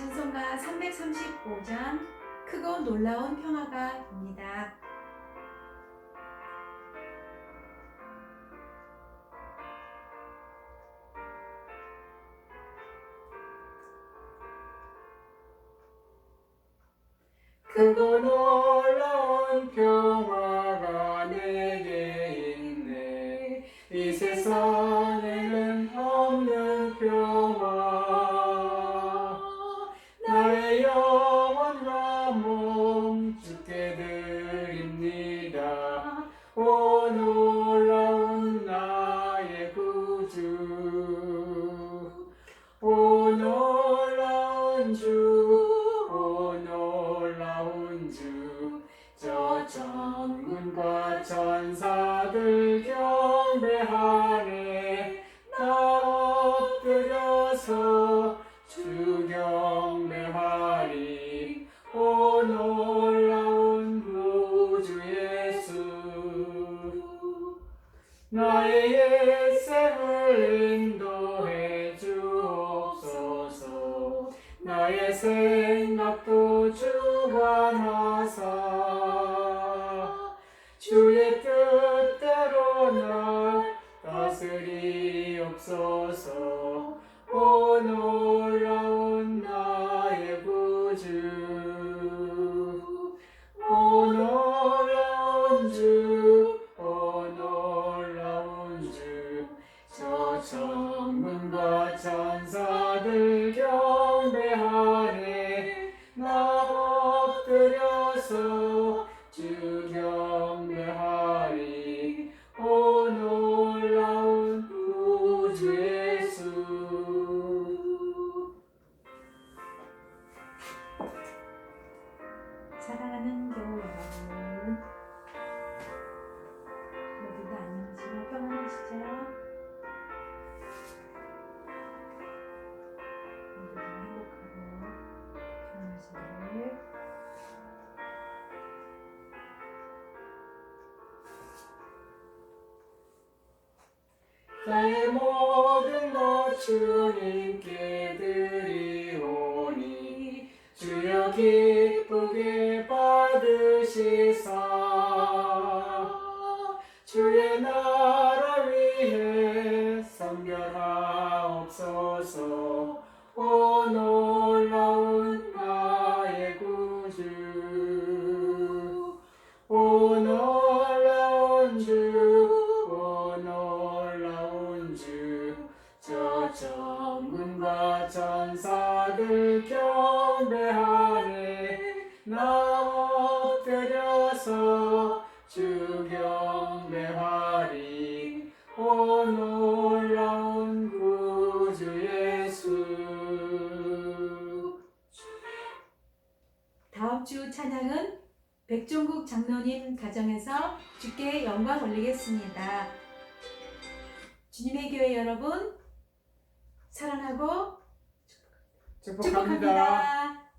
찬송가 335장 크고 놀라운 평화가입니다. 크고 놀라운 평화가 내게 있네 이 세상 정문과 천사들 경배하네. 나 엎드려서 주 경배하리. 오 놀라운 구주 예수. 나의 옛생을 인도해 주옵소서. 나의 생각도 주관하사 주의 뜻대로 날 다스리옵소서. 오 놀라 나의 모든 것 주님께 드리오니 주여 기쁘게 받으시사 천사들 경배하네. 나 엎드려서 주 경배하리. 오 놀라운 구주 예수. 다음 주 찬양은 백종국 장로님 가정에서 주께 영광 올리겠습니다. 주님의 교회 여러분 사랑하고 축복합니다. 축복합니다.